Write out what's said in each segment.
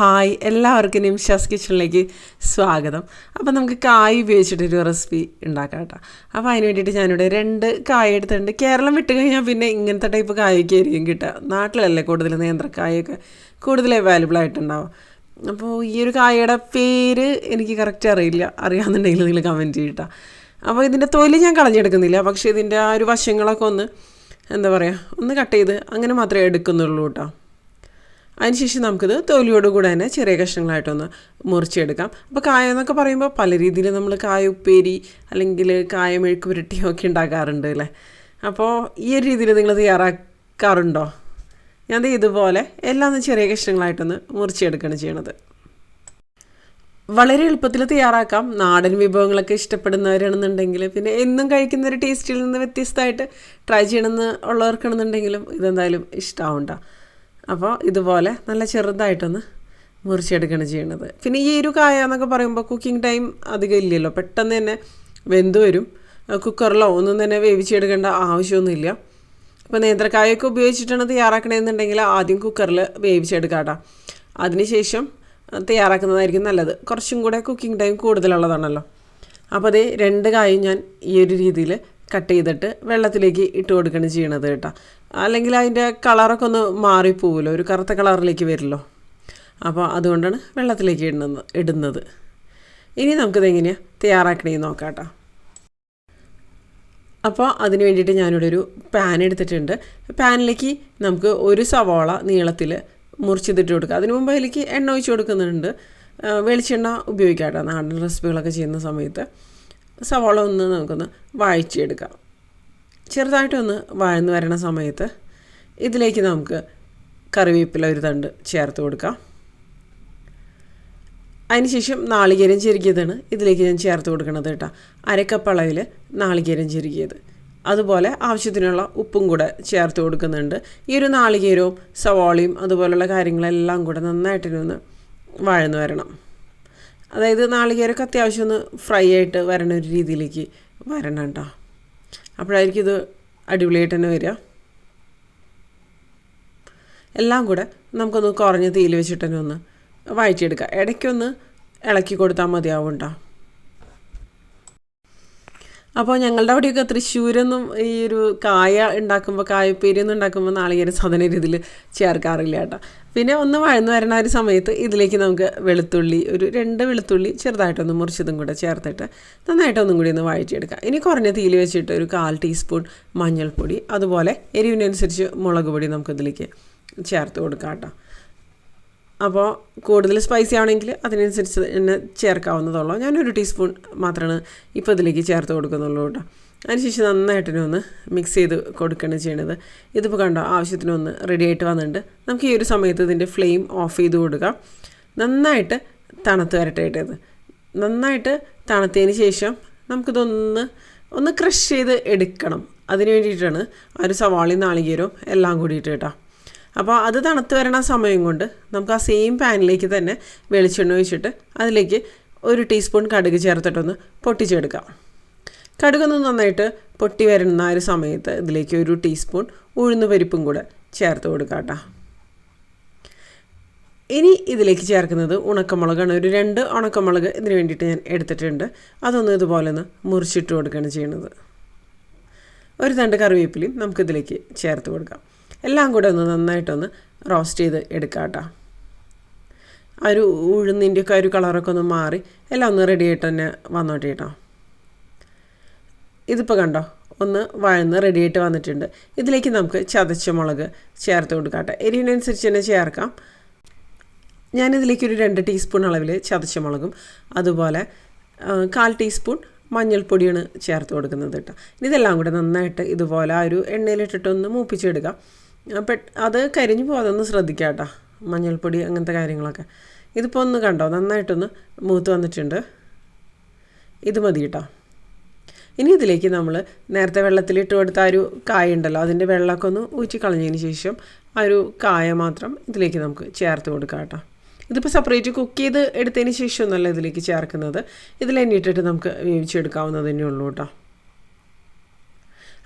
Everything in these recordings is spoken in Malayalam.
ഹായ് എല്ലാവർക്കും നിമിഷാസ് കിച്ചണിലേക്ക് സ്വാഗതം. അപ്പോൾ നമുക്ക് കായ് ഉപയോഗിച്ചിട്ടൊരു റെസിപ്പി ഉണ്ടാക്കാം കേട്ടോ. അപ്പോൾ അതിന് വേണ്ടിയിട്ട് ഞാനിവിടെ രണ്ട് കായ എടുത്തിട്ടുണ്ട്. കേരളം വിട്ട് കഴിഞ്ഞാൽ പിന്നെ ഇങ്ങനത്തെ ടൈപ്പ് കായൊക്കെ ആയിരിക്കും കിട്ടുക. നാട്ടിലല്ലേ കൂടുതൽ നേന്ത്രക്കായൊക്കെ കൂടുതൽ അവൈലബിൾ ആയിട്ടുണ്ടാവും അപ്പോൾ ഈ ഒരു കായയുടെ പേര് എനിക്ക് കറക്റ്റ് അറിയില്ല. അറിയാമെന്നുണ്ടെങ്കിൽ നിങ്ങൾ കമന്റ് ചെയ്യട്ടോ. അപ്പോൾ ഇതിന്റെ തൊലി ഞാൻ കളഞ്ഞെടുക്കുന്നില്ല. പക്ഷേ ഇതിന്റെ ആ ഒരു വശങ്ങളൊക്കെ ഒന്ന് എന്താ പറയുക ഒന്ന് കട്ട് ചെയ്ത് അങ്ങനെ മാത്രമേ എടുക്കുന്നുള്ളൂ കേട്ടോ. അതിനുശേഷം നമുക്കിത് തൊലിയോട് കൂടെ തന്നെ ചെറിയ കഷ്ണങ്ങളായിട്ടൊന്ന് മുറിച്ചെടുക്കാം. അപ്പോൾ കായ എന്നൊക്കെ പറയുമ്പോൾ പല രീതിയിൽ നമ്മൾ കായ ഉപ്പേരി അല്ലെങ്കിൽ കായ മെഴുക്ക് പുരട്ടിയോ ഉണ്ടാക്കാറുണ്ട് അല്ലേ? അപ്പോൾ ഈ ഒരു രീതിയിൽ നിങ്ങൾ തയ്യാറാക്കാറുണ്ടോ? ഞാൻ ഇതുപോലെ എല്ലാം ചെറിയ കഷ്ണങ്ങളായിട്ടൊന്ന് മുറിച്ചെടുക്കുകയാണ് ചെയ്യണത്. വളരെ എളുപ്പത്തിൽ തയ്യാറാക്കാം. നാടൻ വിഭവങ്ങളൊക്കെ ഇഷ്ടപ്പെടുന്നവരാണെന്നുണ്ടെങ്കിൽ പിന്നെ എന്നും കഴിക്കുന്ന ഒരു ടേസ്റ്റിൽ നിന്ന് വ്യത്യസ്തമായിട്ട് ട്രൈ ചെയ്യണമെന്ന് ഉള്ളവർക്കാണെന്നുണ്ടെങ്കിലും ഇതെന്തായാലും ഇഷ്ടമാവണ്ട അപ്പോൾ ഇതുപോലെ നല്ല ചെറുതായിട്ടൊന്ന് മുറിച്ചെടുക്കുകയാണ് ചെയ്യണത്. പിന്നെ ഈ ഒരു കായ എന്നൊക്കെ പറയുമ്പോൾ കുക്കിംഗ് ടൈം അധികം ഇല്ലല്ലോ. പെട്ടെന്ന് തന്നെ വെന്ത് വരും. കുക്കറിലോ ഒന്നും തന്നെ വേവിച്ചെടുക്കേണ്ട ആവശ്യമൊന്നുമില്ല. അപ്പോൾ നേന്ത്രക്കായൊക്കെ ഉപയോഗിച്ചിട്ടാണ് തയ്യാറാക്കണമെന്നുണ്ടെങ്കിൽ ആദ്യം കുക്കറിൽ വേവിച്ചെടുക്കാം കേട്ടോ അതിനുശേഷം തയ്യാറാക്കുന്നതായിരിക്കും നല്ലത്. കുറച്ചും കൂടെ കുക്കിംഗ് ടൈം കൂടുതലുള്ളതാണല്ലോ. അപ്പോൾ അതേ രണ്ട് കായും ഞാൻ ഈ ഒരു രീതിയിൽ കട്ട് ചെയ്തിട്ട് വെള്ളത്തിലേക്ക് ഇട്ട് കൊടുക്കുകയാണ് ചെയ്യണത് കേട്ടോ. അല്ലെങ്കിൽ അതിന്റെ കളറൊക്കെ ഒന്ന് മാറിപ്പോവുമല്ലോ ഒരു കറുത്ത കളറിലേക്ക് വരുമല്ലോ. അപ്പോൾ അതുകൊണ്ടാണ് വെള്ളത്തിലേക്ക് ഇടുന്നത് ഇടുന്നത്. ഇനി നമുക്കിത് എങ്ങനെയാണ് തയ്യാറാക്കണമെന്ന് നോക്കാം കേട്ടോ. അപ്പോൾ അതിന് വേണ്ടിയിട്ട് ഞാനിവിടെ ഒരു പാൻ എടുത്തിട്ടുണ്ട്. പാനിലേക്ക് നമുക്ക് ഒരു സവാള നീളത്തിൽ മുറിച്ചിട്ടിട്ട് കൊടുക്കുക അതിന് മുമ്പ് അതിലേക്ക് എണ്ണ ഒഴിച്ച് കൊടുക്കുന്നുണ്ട്. വെളിച്ചെണ്ണ ഉപയോഗിക്കാം കേട്ടോ. നാടൻ റെസിപ്പികളൊക്കെ ചെയ്യുന്ന സമയത്ത്. സവാള ഒന്ന് നമുക്കൊന്ന് വാഴിച്ചെടുക്കാം ചെറുതായിട്ടൊന്ന് വഴന്ന് വരണ സമയത്ത് ഇതിലേക്ക് നമുക്ക് കറിവേപ്പില ഒരു തണ്ട് ചേർത്ത് കൊടുക്കാം. അതിനുശേഷം നാളികേരം ചെരുക്കിയതാണ് ഇതിലേക്ക് ഞാൻ ചേർത്ത് കൊടുക്കുന്നത് കേട്ടോ. അരക്കപ്പ് അളവിൽ നാളികേരം ചെരുക്കിയത് അതുപോലെ ആവശ്യത്തിനുള്ള ഉപ്പും കൂടെ ചേർത്ത് കൊടുക്കുന്നുണ്ട്. ഈ ഒരു നാളികേരവും സവാളയും അതുപോലുള്ള കാര്യങ്ങളെല്ലാം കൂടെ നന്നായിട്ടിനൊന്ന് വഴന്ന് വരണം. അതായത് നാളികേരമൊക്കെ അത്യാവശ്യം ഒന്ന് ഫ്രൈ ആയിട്ട് വരണ ഒരു രീതിയിലേക്ക് വരണം കേട്ടോ. അപ്പോഴായിരിക്കും ഇത് അടിപൊളിയായിട്ട് തന്നെ വരിക. എല്ലാം കൂടെ നമുക്കൊന്ന് കുറഞ്ഞ തീയിൽ വെച്ചിട്ട് തന്നെ ഒന്ന് വായിച്ചെടുക്കാം ഇടയ്ക്കൊന്ന് ഇളക്കി കൊടുത്താൽ മതിയാവും കേട്ടോ. അപ്പോൾ ഞങ്ങളുടെ അവിടെയൊക്കെ തൃശ്ശൂരൊന്നും ഈ ഒരു കായ ഉണ്ടാക്കുമ്പോൾ കായപ്പേരിയൊന്നും ഉണ്ടാക്കുമ്പോൾ നാളികേര സാധന രീതിയിൽ ചേർക്കാറില്ല കേട്ടോ. പിന്നെ ഒന്ന് വഴന്നു വരണ ഒരു സമയത്ത് ഇതിലേക്ക് നമുക്ക് വെളുത്തുള്ളി ഒരു രണ്ട് വെളുത്തുള്ളി ചെറുതായിട്ടൊന്ന് മുറിച്ചതും കൂടെ ചേർത്തിട്ട് നന്നായിട്ടൊന്നും കൂടി ഒന്ന് വഴറ്റിയെടുക്കാം. ഇനി കുറഞ്ഞ തീയിൽ വെച്ചിട്ട് ഒരു കാൽ ടീസ്പൂൺ മഞ്ഞൾപ്പൊടി അതുപോലെ എരിവിനനുസരിച്ച് മുളക് പൊടി നമുക്കിതിലേക്ക് ചേർത്ത് കൊടുക്കാം കേട്ടോ. അപ്പോൾ കൂടുതൽ സ്പൈസി ആണെങ്കിൽ അതിനനുസരിച്ച് തന്നെ ചേർക്കാവുന്നതുള്ളൂ. ഞാനൊരു ടീസ്പൂൺ മാത്രമാണ് ഇപ്പോൾ ഇതിലേക്ക് ചേർത്ത് കൊടുക്കുന്നുള്ളൂ കേട്ടോ. അതിനുശേഷം നന്നായിട്ടിനെ ഒന്ന് മിക്സ് ചെയ്ത് കൊടുക്കുകയാണ് ചെയ്യണത്. ഇതിപ്പോൾ കണ്ടോ ആവശ്യത്തിനൊന്ന് റെഡി ആയിട്ട് വന്നിട്ടുണ്ട്. നമുക്ക് ഈ ഒരു സമയത്ത് ഇതിന്റെ ഫ്ലെയിം ഓഫ് ചെയ്ത് കൊടുക്കാം. നന്നായിട്ട് തണുത്ത് വരട്ടെ ഇത്. നന്നായിട്ട് തണുത്തതിന് ശേഷം നമുക്കിതൊന്ന് ഒന്ന് ക്രഷ് ചെയ്ത് എടുക്കണം. അതിന് വേണ്ടിയിട്ടാണ് ആ ഒരു സവാളി നാളികേരവും എല്ലാം കൂടിയിട്ട് കേട്ടോ. അപ്പോൾ അത് തണുത്ത് വരണ സമയം കൊണ്ട് നമുക്ക് ആ സെയിം പാനിലേക്ക് തന്നെ വെളിച്ചെണ്ണ ഒഴിച്ചിട്ട് അതിലേക്ക് ഒരു ടീസ്പൂൺ കടുക് ചേർത്തിട്ടൊന്ന് പൊട്ടിച്ചെടുക്കാം. കടുകൊന്ന് നന്നായിട്ട് പൊട്ടി വരുന്ന ഒരു സമയത്ത് ഇതിലേക്ക് ഒരു ടീസ്പൂൺ ഉഴുന്ന് പരിപ്പും കൂടെ ചേർത്ത് കൊടുക്കാം കേട്ടോ. ഇനി ഇതിലേക്ക് ചേർക്കുന്നത് ഉണക്കമുളകാണ്. ഒരു രണ്ട് ഉണക്കമുളക് ഇതിന് വേണ്ടിയിട്ട് ഞാൻ എടുത്തിട്ടുണ്ട്. അതൊന്ന് ഇതുപോലെ ഒന്ന് മുറിച്ചിട്ട് കൊടുക്കുകയാണ് ചെയ്യുന്നത്. ഒരു തണ്ട് കറിവേപ്പിലയും നമുക്കിതിലേക്ക് ചേർത്ത് കൊടുക്കാം. എല്ലാം കൂടെ ഒന്ന് നന്നായിട്ടൊന്ന് റോസ്റ്റ് ചെയ്ത് എടുക്കാം കേട്ടോ ആ ഒരു ഉഴുന്നിന്റെയൊക്കെ ഒരു കളറൊക്കെ ഒന്ന് മാറി എല്ലാം ഒന്ന് റെഡി ആയിട്ട് തന്നെ വന്നോട്ടെ കേട്ടോ ഇതിപ്പോൾ കണ്ടോ? ഒന്ന് വഴന്ന് റെഡി ആയിട്ട് വന്നിട്ടുണ്ട്. ഇതിലേക്ക് നമുക്ക് ചതച്ച മുളക് ചേർത്ത് കൊടുക്കാം കേട്ടോ എരിവിനനുസരിച്ച് തന്നെ ചേർക്കാം. ഞാനിതിലേക്ക് ഒരു രണ്ട് ടീസ്പൂൺ അളവിൽ ചതച്ച മുളകും അതുപോലെ കാൽ ടീസ്പൂൺ മഞ്ഞൾപ്പൊടിയാണ് ചേർത്ത് കൊടുക്കുന്നത് കേട്ടോ ഇതെല്ലാം കൂടെ നന്നായിട്ട് ഇതുപോലെ ആ ഒരു എണ്ണയിലിട്ടിട്ടൊന്ന് മൂപ്പിച്ചെടുക്കാം. അത് കരിഞ്ഞു പോകാതൊന്ന് ശ്രദ്ധിക്കുക കേട്ടോ മഞ്ഞൾപ്പൊടി അങ്ങനത്തെ കാര്യങ്ങളൊക്കെ. ഇതിപ്പോൾ ഒന്ന് കണ്ടോ? നന്നായിട്ടൊന്ന് മൂത്ത് വന്നിട്ടുണ്ട്. ഇത് മതി കേട്ടോ ഇനി ഇതിലേക്ക് നമ്മൾ നേരത്തെ വെള്ളത്തിലിട്ട് കൊടുത്ത ആ ഒരു കായ ഉണ്ടല്ലോ അതിന്റെ വെള്ളമൊക്കെ ഒന്ന് ഊച്ചി കളഞ്ഞതിന് ശേഷം ആ ഒരു കായ മാത്രം ഇതിലേക്ക് നമുക്ക് ചേർത്ത് കൊടുക്കാം കേട്ടോ ഇതിപ്പോൾ സെപ്പറേറ്റ് കുക്ക് ചെയ്ത് എടുത്തതിന് ശേഷം ഒന്നല്ല ഇതിലേക്ക് ചേർക്കുന്നത്. ഇതിൽ എണ്ണിട്ടിട്ട് നമുക്ക് വേവിച്ചെടുക്കാവുന്നതന്നെ ഉള്ളൂ കേട്ടോ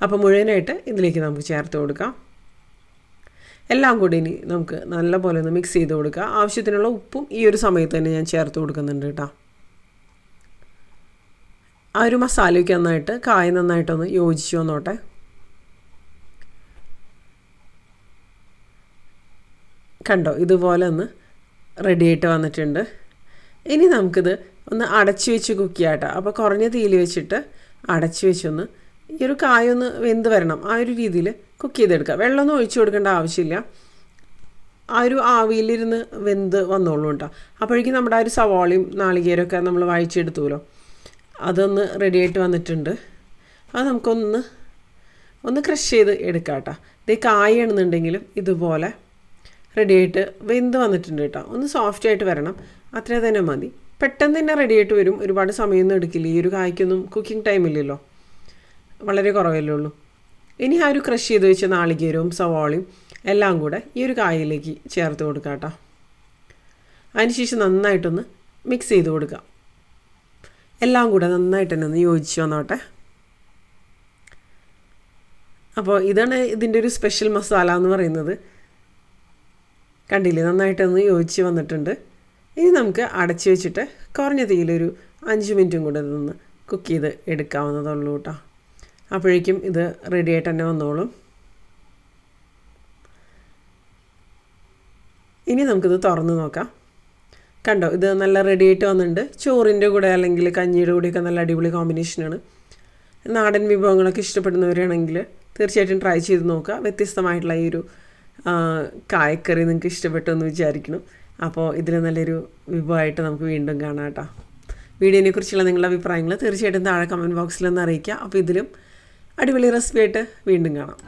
അപ്പോൾ മുഴുവനായിട്ട് ഇതിലേക്ക് നമുക്ക് ചേർത്ത് കൊടുക്കാം. എല്ലാം കൂടി ഇനി നമുക്ക് നല്ല പോലെ ഒന്ന് മിക്സ് ചെയ്ത് കൊടുക്കുക ആവശ്യത്തിനുള്ള ഉപ്പും ഈ ഒരു സമയത്ത് തന്നെ ഞാൻ ചേർത്ത് കൊടുക്കുന്നുണ്ട് കേട്ടോ. ആ ഒരു മസാലയ്ക്ക് നന്നായിട്ട് കായ നന്നായിട്ടൊന്ന് യോജിച്ചു വന്നോട്ടെ. കണ്ടോ ഇതുപോലെ ഒന്ന് റെഡിയായിട്ട് വന്നിട്ടുണ്ട്. ഇനി നമുക്കിത് ഒന്ന് അടച്ചു വെച്ച് കുക്ക് ചെയ്യാട്ടോ അപ്പോൾ കുറഞ്ഞ തീയിൽ വെച്ചിട്ട് അടച്ചു വെച്ചൊന്ന് ഈ ഒരു കായൊന്ന് വെന്ത് വരണം. ആ ഒരു രീതിയിൽ കുക്ക് ചെയ്തെടുക്കുക വെള്ളമൊന്നും ഒഴിച്ചു കൊടുക്കേണ്ട ആവശ്യമില്ല. ആ ഒരു ആവിയിലിരുന്ന് വെന്ത് വന്നോളൂ കേട്ടോ. അപ്പോഴേക്കും നമ്മുടെ ആ ഒരു സവാളയും നാളികേരമൊക്കെ നമ്മൾ വായിച്ചെടുത്തുമല്ലോ അതൊന്ന് റെഡി ആയിട്ട് വന്നിട്ടുണ്ട്. അത് നമുക്കൊന്ന് ഒന്ന് ക്രഷ് ചെയ്ത് എടുക്കാം കേട്ടോ. ഇത് കായണെന്നുണ്ടെങ്കിലും ഇതുപോലെ റെഡി ആയിട്ട് വെന്ത് വന്നിട്ടുണ്ട് കേട്ടോ. ഒന്ന് സോഫ്റ്റ് ആയിട്ട് വരണം. അത്രേ തന്നെ മതി. പെട്ടെന്ന് തന്നെ റെഡി ആയിട്ട് വരും. ഒരുപാട് സമയമൊന്നും എടുക്കില്ല. ഈ ഒരു കായ്ക്കൊന്നും കുക്കിംഗ് ടൈം ഇല്ലല്ലോ. വളരെ കുറവല്ലേ ഉള്ളൂ. ഇനി ആ ഒരു ക്രഷ് ചെയ്ത് വെച്ച നാളികേരവും സവാളയും എല്ലാം കൂടെ ഈ ഒരു കായയിലേക്ക് ചേർത്ത് കൊടുക്കാം കേട്ടോ. അതിനുശേഷം നന്നായിട്ടൊന്ന് മിക്സ് ചെയ്ത് കൊടുക്കുക എല്ലാം കൂടെ നന്നായിട്ട് തന്നെ ഒന്ന് യോജിച്ച് വന്നോട്ടെ. അപ്പോൾ ഇതാണ് ഇതിന്റെ ഒരു സ്പെഷ്യൽ മസാല എന്ന് പറയുന്നത്. കണ്ടില്ലേ? നന്നായിട്ടൊന്ന് യോജിച്ച് വന്നിട്ടുണ്ട്. ഇനി നമുക്ക് അടച്ചു വെച്ചിട്ട് കുറഞ്ഞ തീയിലൊരു അഞ്ച് മിനിറ്റും കൂടെ നിന്ന് കുക്ക് ചെയ്ത് എടുക്കാവുന്നതുള്ളൂ കേട്ടോ. അപ്പോഴേക്കും ഇത് റെഡി ആയിട്ട് തന്നെ വന്നോളും. ഇനി നമുക്കിത് തുറന്ന് നോക്കാം. കണ്ടോ ഇത് നല്ല റെഡി ആയിട്ട് വന്നിട്ടുണ്ട്. ചോറിന്റെ കൂടെ അല്ലെങ്കിൽ കഞ്ഞിയുടെ കൂടെയൊക്കെ നല്ല അടിപൊളി കോമ്പിനേഷനാണ് നാടൻ വിഭവങ്ങളൊക്കെ ഇഷ്ടപ്പെടുന്നവരാണെങ്കിൽ തീർച്ചയായിട്ടും ട്രൈ ചെയ്ത് നോക്കുക. വ്യത്യസ്തമായിട്ടുള്ള ഈ ഒരു കായക്കറി നിങ്ങൾക്ക് ഇഷ്ടപ്പെട്ടു എന്ന് വിചാരിക്കണം അപ്പോൾ ഇതിൽ നല്ലൊരു വിഭവമായിട്ട് നമുക്ക് വീണ്ടും കാണാം കേട്ടോ. വീഡിയോനെക്കുറിച്ചുള്ള നിങ്ങളുടെ അഭിപ്രായങ്ങൾ തീർച്ചയായിട്ടും താഴെ കമന്റ് ബോക്സിൽ ഒന്ന് അറിയിക്കുക. അപ്പോൾ ഇതിലും അടിപൊളി റെസിപ്പി ആയിട്ട് വീണ്ടും കാണാം.